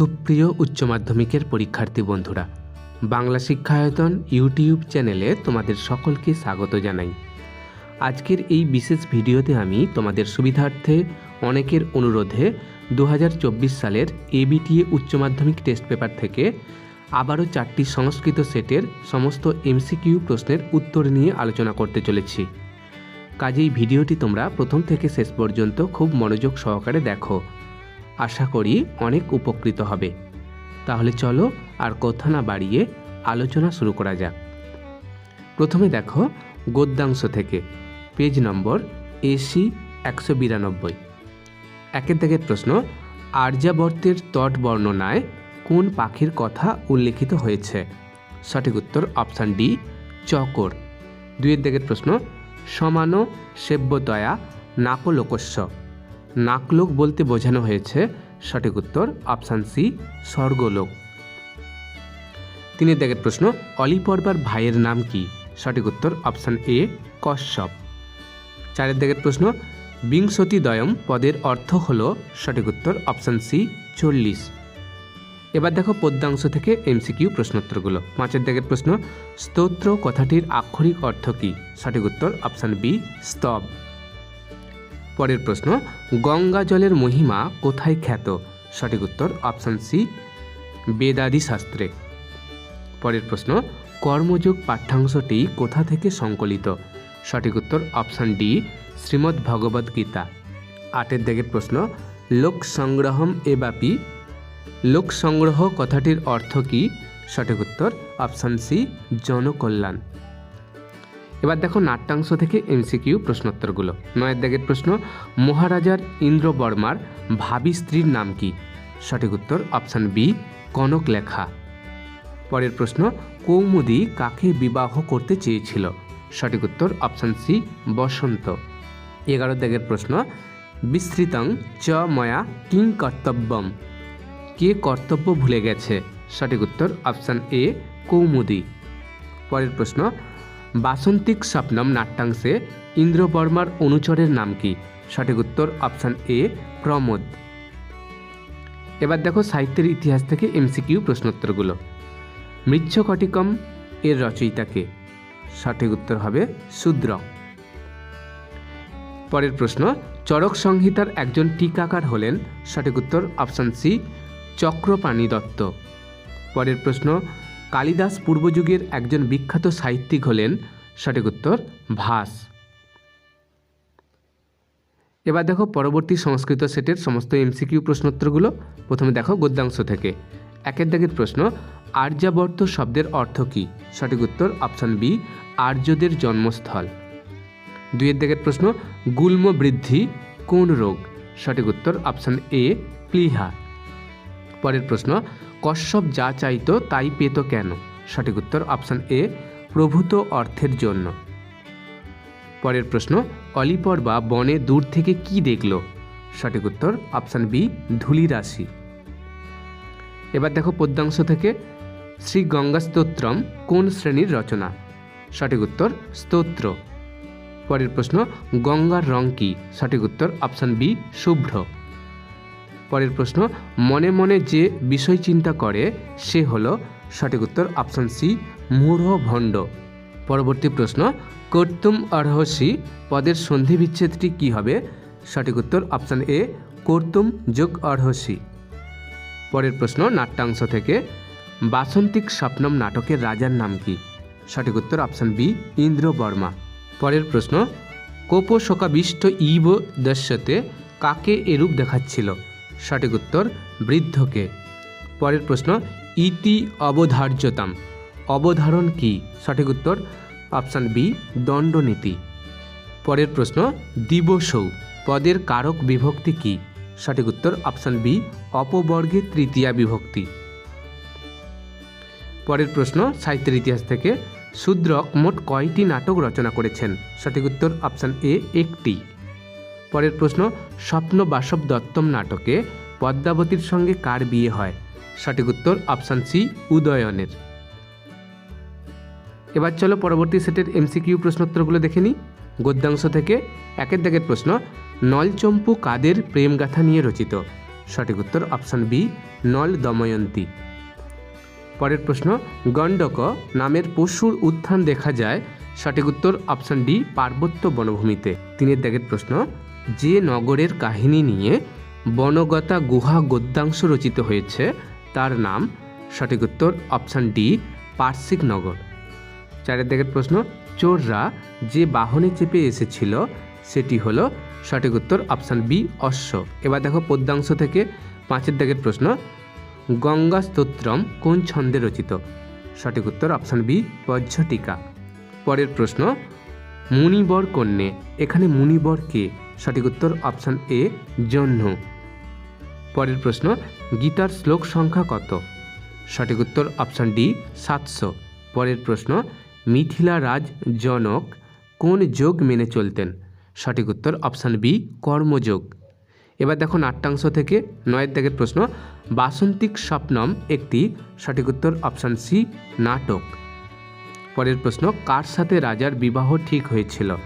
সুপ্রিয় উচ্চ মাধ্যমিকের পরীক্ষার্থী বন্ধুরা, বাংলা শিক্ষায়তন ইউটিউব চ্যানেলে তোমাদের সকলকে স্বাগত জানাই। আজকের এই বিশেষ ভিডিওতে আমি তোমাদের সুবিধার্থে অনেকের অনুরোধে দু হাজার চব্বিশ সালের এবিটিএ উচ্চ মাধ্যমিক টেস্ট পেপার থেকে আবারও চারটি সংস্কৃত সেটের সমস্ত এমসিকিউ প্রশ্নের উত্তর নিয়ে আলোচনা করতে চলেছি। কাজেই ভিডিওটি তোমরা প্রথম থেকে শেষ পর্যন্ত খুব মনোযোগ সহকারে দেখো। আশা করি অনেক উপকৃত হবে। তাহলে চলো আর কথা না বাড়িয়ে আলোচনা শুরু করা যাক। প্রথমে দেখো গদ্যাংশ থেকে, পেজ নম্বর এসি একশো বিরানব্বই। একের দাগের প্রশ্ন, আর্যাবর্তের তট বর্ণনায় কোন পাখির কথা উল্লেখিত হয়েছে? সঠিক উত্তর অপশান ডি, চকর। দুইয়ের দাগের প্রশ্ন, সমান সেব্যদয়া নাকলোকস্য নাকলোক বলতে বোঝানো হয়েছে, সঠিক উত্তর অপশান সি, স্বর্গলোক। তিনের দাগের প্রশ্ন, অলিপর্বার ভাইয়ের নাম কি? সঠিক উত্তর অপশান এ, কশ্যপ। চারের দাগের প্রশ্ন বিংশতি দয়ম পদের অর্থ হল, সঠিক উত্তর অপশান সি, চল্লিশ। এবার দেখো পদ্যাংশ থেকে এমসিকিউ প্রশ্নোত্তরগুলো। পাঁচের দাগের প্রশ্ন, স্তোত্র কথাটির আক্ষরিক অর্থ কী? সঠিক উত্তর অপশান বি, স্তব। পরের প্রশ্ন, গঙ্গা জলের মহিমা কোথায় খ্যাত? সঠিক উত্তর অপশান সি বেদাদি শাস্ত্রে। পরের প্রশ্ন, কর্মযোগ পাঠ্যাংশটি কোথা থেকে সংকলিত? সঠিক উত্তর অপশান ডি শ্রীমদ্ ভগবদ গীতা। আটের দিকের প্রশ্ন, লোক সংগ্রহম এবাপি লোক সংগ্রহ কথাটির অর্থ কী? সঠিক উত্তর অপশান সি জনকল্যাণ। এবার দেখো নাট্যাংশ থেকে এমসিকিউ প্রশ্নোত্তরগুলো। নয়ের দাগের প্রশ্ন, মহারাজার ইন্দ্রবর্মার ভাবি স্ত্রীর নাম কি? সঠিক উত্তর, অপশান বি কনক লেখা পরের প্রশ্ন, কৌমুদি কাকে বিবাহ করতে চেয়েছিল? সঠিক উত্তর, অপশান সি, বসন্ত। এগারো দাগের প্রশ্ন, বিস্তৃতং চ ময়া কিং কর্তব্যম। কে কর্তব্য ভুলে গেছে? সঠিক উত্তর, অপশান এ, কৌমুদি। পরের প্রশ্ন বাসন্তিক স্বপ্নম নাট্যাংশে ইন্দ্রবর্মার অনুচরের নাম কি? সঠিক উত্তর অপশান এ প্রমোদ। এবার দেখো সাহিত্যের ইতিহাস থেকে এমসিকিউ প্রশ্নোত্তরগুলো। মৃচ্ছকটিকম এর রচয়িতাকে সঠিক উত্তর হবে শূদ্র। পরের প্রশ্ন চরক সংহিতার একজন টিকাকার হলেন। সঠিক উত্তর অপশান সি চক্রপাণি দত্ত পরের প্রশ্ন কালিদাস পূর্বযুগের একজন বিখ্যাত সাহিত্যিক হলেন, সঠিক উত্তর, ভাস। এবার দেখো পরবর্তী সংস্কৃত সেটের সমস্ত এমসিকিউ প্রশ্নোত্তরগুলো। প্রথমে দেখো গদ্যাংশ থেকে। একের দাগের প্রশ্ন, আর্যাবর্ত শব্দের অর্থ কী? সঠিক উত্তর অপশান বি আর্যদের জন্মস্থল। দুইয়ের দাগের প্রশ্ন, গুল্ম বৃদ্ধি কোন রোগ? সঠিক উত্তর অপশান এ প্লিহা। পরের প্রশ্ন কশ্যপ যা চাইত তাই পেত কেন? সঠিক উত্তর অপশান এ, প্রভূত অর্থের জন্য। পরের প্রশ্ন, অলিপর বা বনে দূর থেকে কি দেখল? সঠিক উত্তর অপশান বি, ধূলি রাশি। এবার দেখো পদ্যাংশ থেকে শ্রী গঙ্গা স্তোত্রম কোন শ্রেণির রচনা? সঠিক উত্তর, স্তোত্র। পরের প্রশ্ন, গঙ্গার রং কি? সঠিক উত্তর অপশান বি, শুভ্র। পরের প্রশ্ন, মনে মনে যে বিষয় চিন্তা করে, সে হল সঠিক উত্তর অপশান সি মূঢ় ভণ্ড পরবর্তী প্রশ্ন, কর্তুম অর্হসি পদের সন্ধি বিচ্ছেদটি কী হবে? সঠিক উত্তর অপশান এ কর্তুম যোগ অর্হসি। পরের প্রশ্ন, নাট্যাংশ থেকে, বাসন্তিক স্বপ্নম নাটকের রাজার নাম কি? সঠিক উত্তর অপশান বি ইন্দ্র বর্মা পরের প্রশ্ন, কোপশোকাবিষ্ট ইব দস্যতে কাকে এরূপ দেখাচ্ছিল? সঠিক উত্তর বৃদ্ধকে। পরের প্রশ্ন, ইতি অবধার্যতাম। অবধারণ কি? সঠিক উত্তর অপশান বি, দণ্ডনীতি। পরের প্রশ্ন, দিবসৌ। পদের কারক বিভক্তি কি? সঠিক উত্তর অপশান বি, অপবর্গে তৃতীয়া বিভক্তি। পরের প্রশ্ন, সাহিত্যের ইতিহাস থেকে শূদ্রক মোট কয়টি নাটক রচনা করেছেন? সঠিক উত্তর অপশান এ, একটি। পরের প্রশ্ন, স্বপ্ন বাসব দত্তম নাটকে পদ্মাবতীর সঙ্গে কার বিয়ে হয়? সঠিক উত্তর অপশান সি উদয়নের। এবার চলো পরবর্তী সেটের এমসিকিউ প্রশ্নোত্তরগুলো দেখে নিই। গদ্যাংশ থেকে একের দাগের প্রশ্ন, নলচম্পু কাদের প্রেমগাথা নিয়ে রচিত? সঠিক উত্তর অপশান বি নল দময়ন্তী পরের প্রশ্ন, গণ্ডক নামের পশুর উত্থান দেখা যায়? সঠিক উত্তর অপশান ডি পার্বত্য বনভূমিতে। তিনের দাগের প্রশ্ন যে নগরের কাহিনী নিয়ে বনগতা গুহা গদ্যাংশ রচিত হয়েছে, তার নাম সঠিক উত্তর অপশান ডি, পার্শ্বিক নগর। চারের দাগের প্রশ্ন, চোররা যে বাহনে চেপে এসেছিল, সেটি হলো সঠিক উত্তর অপশান বি, অশ্ব। এবার দেখো পদ্যাংশ থেকে পাঁচের দিকের প্রশ্ন, গঙ্গা স্তোত্রম কোন ছন্দে রচিত? সঠিক উত্তর অপশান বি, বজ্রটিকা। পরের প্রশ্ন, মুনিবর কন্যে, এখানে মুনিবর কে? সঠিক উত্তর অপশান এ জহ্ন পরের প্রশ্ন, গীতার শ্লোক সংখ্যা কত? সঠিক উত্তর অপশান ডি, সাতশো। পরের প্রশ্ন, মিথিলা রাজ জনক কোন যোগ মেনে চলতেন? সঠিক উত্তর অপশান বি, কর্মযোগ। এবার দেখো নাট্যাংশ থেকে নয়ের দাগের প্রশ্ন, বাসন্তিক স্বপ্নম একটি। সঠিক উত্তর অপশান সি, নাটক। পরের প্রশ্ন, কার সাথে রাজার বিবাহ ঠিক হয়েছিল?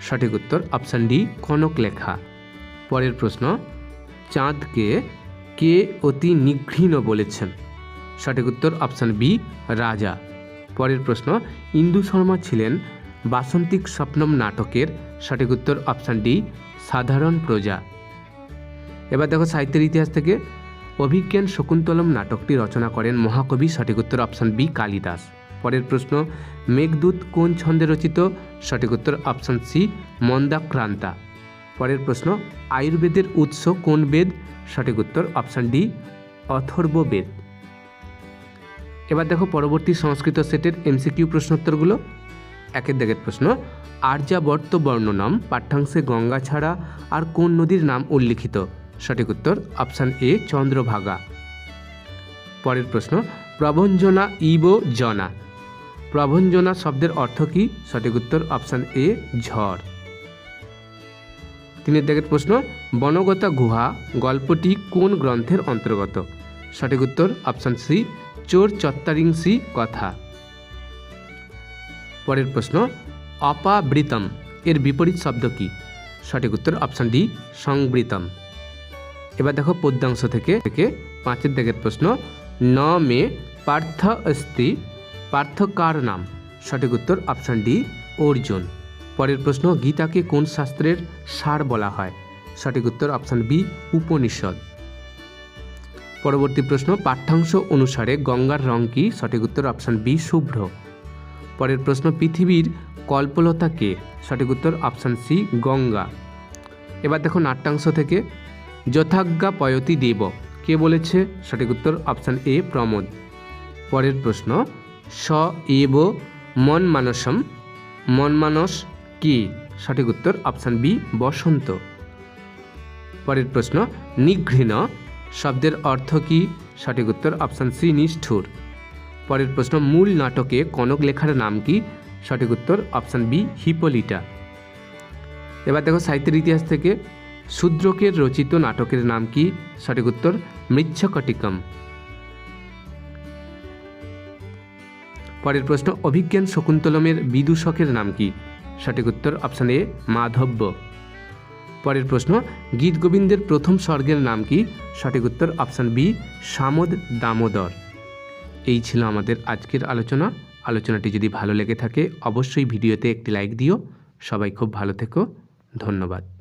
সঠিক উত্তর অপশান ডি, কনক লেখা। পরের প্রশ্ন, চাঁদকে কে অতি নিঘৃণ বলেছেন? সঠিক উত্তর অপশান বি, রাজা। পরের প্রশ্ন, ইন্দু শর্মা ছিলেন বাসন্তিক স্বপ্নম নাটকের? সঠিক উত্তর অপশান ডি, সাধারণ প্রজা। এবার দেখো সাহিত্যের ইতিহাস থেকে অভিজ্ঞান শকুন্তলম নাটকটি রচনা করেন মহাকবি। সঠিক উত্তর অপশান বি, কালিদাস। পরের প্রশ্ন মেঘদূত কোন ছন্দে রচিত? সঠিক উত্তর অপশান সি মন্দাক্রান্তা। পরের প্রশ্ন, আয়ুর্বেদের উৎস কোন বেদ? সঠিক উত্তর অপশান ডি অথর্ব বেদ এবার দেখো পরবর্তী সংস্কৃত সেটের এমসিকিউ প্রশ্নোত্তরগুলো। একের দেখের প্রশ্ন, আর্যাবর্ত বর্ণনাম, পাঠ্যাংশে গঙ্গা ছাড়া আর কোন নদীর নাম উল্লিখিত? সঠিক উত্তর অপশান এ চন্দ্রভাগা। পরের প্রশ্ন, প্রবঞ্জনা ইব জনা। প্রভঞ্জনা শব্দের অর্থ কী? সঠিক উত্তর অপশান এ ঝড়। তিনের দাগের প্রশ্ন, বনগতা গুহা গল্পটি কোন গ্রন্থের অন্তর্গত? সঠিক উত্তর অপশান সি চোর চত্তারিংসি কথা। পরের প্রশ্ন, অপাবৃতম এর বিপরীত শব্দ কি? সঠিক উত্তর অপশান ডি সংবৃতম। এবার দেখো পদ্যাংশ থেকে থেকে পাঁচের দিকের প্রশ্ন, ন মে পার্থ অস্তি পার্থ কার নাম? সঠিক উত্তর অপশান ডি অর্জুন। পরের প্রশ্ন, গীতাকে কোন শাস্ত্রের সার বলা হয়? সঠিক উত্তর অপশান বি উপনিষদ। পরবর্তী প্রশ্ন, পাঠ্যাংশ অনুসারে গঙ্গার রং কি? সঠিক উত্তর অপশান বি শুভ্র। পরের প্রশ্ন, পৃথিবীর কল্পলতা কে? সঠিক উত্তর অপশান সি গঙ্গা। এবার দেখো নাট্যাংশ থেকে, যথাজ্ঞা পয়তি দেব। কে বলেছে? সঠিক উত্তর অপশান এ প্রমোদ। পরের প্রশ্ন স এব মন মানসম। মন মানস কি? সঠিক উত্তর অপশান বি, বসন্ত। পরের প্রশ্ন, নিঘৃণ। শব্দের অর্থ কি? সঠিক উত্তর অপশান সি, নিষ্ঠুর। পরের প্রশ্ন, মূল নাটকে কনক লেখার নাম কি? সঠিক উত্তর অপশান বি, হিপোলিটা। এবার দেখো সাহিত্যের ইতিহাস থেকে। শূদ্রকের রচিত নাটকের নাম কি? সঠিক উত্তর, মৃচ্ছকটিকম। পরের প্রশ্ন, অভিজ্ঞান শকুন্তলমের বিদূষকের নাম কি? সঠিক উত্তর অপশান এ মাধব্য। পরের প্রশ্ন, গীত গোবিন্দের প্রথম স্বর্গের নাম কি? সঠিক উত্তর অপশান বি সামদ দামোদর। এই ছিল আমাদের আজকের আলোচনা। আলোচনাটি যদি ভালো লেগে থাকে, অবশ্যই ভিডিওতে একটি লাইক দিও। সবাই খুব ভালো থেকো। ধন্যবাদ।